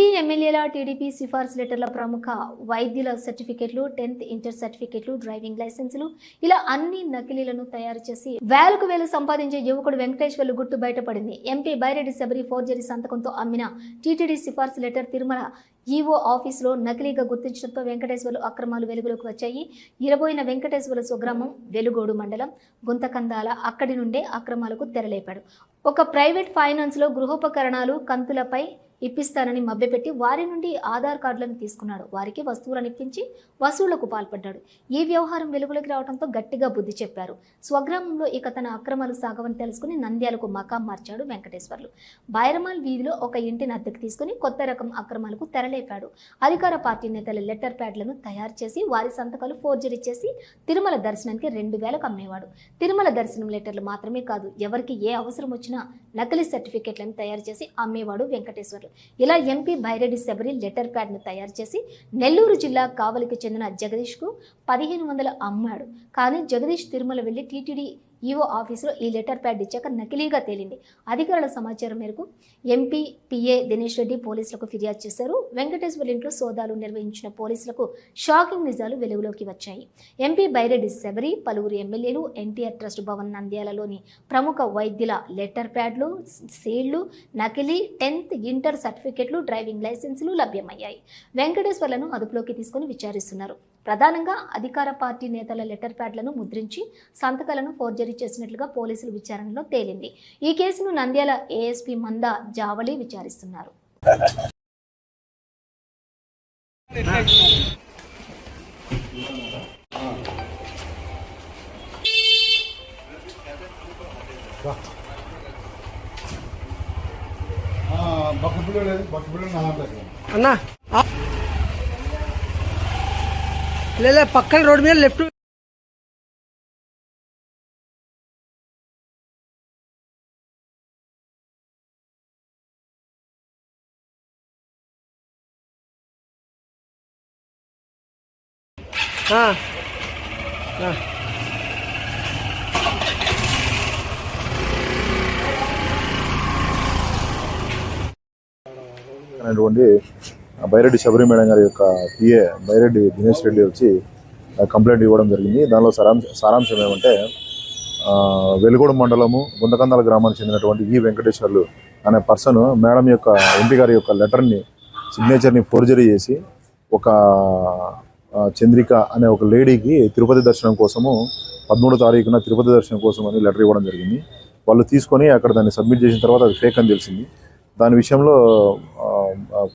MP ఎమ్మెల్యేల TDP సిఫార్సు లెటర్ల ప్రముఖ వైద్యుల సర్టిఫికెట్లు టెన్త్ ఇంటర్ సర్టిఫికెట్లు డ్రైవింగ్ లైసెన్సులు ఇలా అన్ని నకిలీలను తయారు చేసి వేలకు వేలు సంపాదించే యువకుడు వెంకటేశ్వర్లు గుట్టు బయటపడింది. ఎంపీ బైరెడ్డి శబరి ఫోర్జరీ సంతకంతో అమ్మిన టీటీడీ సిఫార్సు లెటర్ తిరుమల ఈఓ ఆఫీసులో నకిలీగా గుర్తించడంతో వెంకటేశ్వర్లు అక్రమాలు వెలుగులోకి వచ్చాయి. ఇరబోయిన వెంకటేశ్వర స్వగ్రామం వెలుగోడు మండలం గుంతకందాల అక్కడి నుండే అక్రమాలకు తెరలేపాడు. ఒక ప్రైవేట్ ఫైనాన్స్లో గృహోపకరణాలు కంతులపై ఇప్పిస్తానని మభ్యపెట్టి వారి నుండి ఆధార్ కార్డులను తీసుకున్నాడు. వారికి వస్తువులను ఇప్పించి వసూళ్ళకు పాల్పడ్డాడు. ఈ వ్యవహారం వెలుగులోకి రావడంతో గట్టిగా బుద్ధి చెప్పారు. స్వగ్రామంలో ఇక తన అక్రమాలు సాగవని తెలుసుకుని నంద్యాలకు మకాం మార్చాడు వెంకటేశ్వర్లు. బైరమాల్ వీధిలో ఒక ఇంటిని అద్దెకు తీసుకుని కొత్త రకం అక్రమాలకు తెర తెరలేపాడు అధికార పార్టీ నేతల లెటర్ ప్యాడ్లను తయారు చేసి వారి సంతకాలు ఫోర్జరీ చేసి తిరుమల దర్శనానికి రెండు వేలకు అమ్మేవాడు. తిరుమల దర్శనం లెటర్లు మాత్రమే కాదు ఎవరికి ఏ అవసరం వచ్చినా నకిలీ సర్టిఫికెట్లను తయారు చేసి అమ్మేవాడు వెంకటేశ్వర్లు. ఇలా ఎంపీ బైరెడ్డి శబరి లెటర్ ప్యాడ్ను తయారు చేసి నెల్లూరు జిల్లా కావలికి చెందిన జగదీష్కు పదిహేను వందలు అమ్మాడు. కానీ జగదీష్ తిరుమల వెళ్ళి టీటీడీ ఈఓ ఆఫీసులో ఈ లెటర్ ప్యాడ్ ఇచ్చాక నకిలీగా తేలింది. అధికారుల సమాచారం మేరకు ఎంపీ పిఏ దినేష్ రెడ్డి పోలీసులకు ఫిర్యాదు చేశారు. వెంకటేశ్వర్ ఇంట్లో సోదాలు నిర్వహించిన పోలీసులకు షాకింగ్ నిజాలు వెలుగులోకి వచ్చాయి. ఎంపీ బైరెడ్డి శబరి పలువురు ఎమ్మెల్యేలు ఎన్టీఆర్ ట్రస్ట్ భవన్ నంద్యాలలోని ప్రముఖ వైద్యుల లెటర్ ప్యాడ్లు సీళ్ళు నకిలీ టెన్త్ ఇంటర్ సర్టిఫికెట్లు డ్రైవింగ్ లైసెన్సులు లభ్యమయ్యాయి. వెంకటేశ్వర్లను అదుపులోకి తీసుకుని విచారిస్తున్నారు. ప్రధానంగా అధికార పార్టీ నేతల లెటర్ ప్యాడ్లను ముద్రించి సంతకాలను ఫోర్జరీ చేసినట్లుగా పోలీసుల విచారణలో తేలింది. ఈ కేసును నంద్యాల ఏఎస్పీ మంద జావళి విచారిస్తున్నారు. పిల్లలు లేదా పక్కన రోడ్డు మీద లెఫ్ట్ అనేటువంటి బైరెడ్డి శబరి మేడం గారి యొక్క పిఏ బైరెడ్డి దినేష్ రెడ్డి వచ్చి కంప్లైంట్ ఇవ్వడం జరిగింది. దానిలో సారాంశ సారాంశం ఏమంటే వెలుగొడ మండలము గుందకందాల గ్రామానికి చెందినటువంటి ఈ వెంకటేశ్వర్లు అనే పర్సన్ మేడం యొక్క ఎంపీ గారి యొక్క లెటర్ని సిగ్నేచర్ని ఫోర్జరీ చేసి ఒక చంద్రిక అనే ఒక లేడీకి తిరుపతి దర్శనం కోసము పదమూడో తారీఖున తిరుపతి దర్శనం కోసం అని లెటర్ ఇవ్వడం జరిగింది. వాళ్ళు తీసుకొని అక్కడ దాన్ని సబ్మిట్ చేసిన తర్వాత అది ఫేక్ అని తెలిసింది. దాని విషయంలో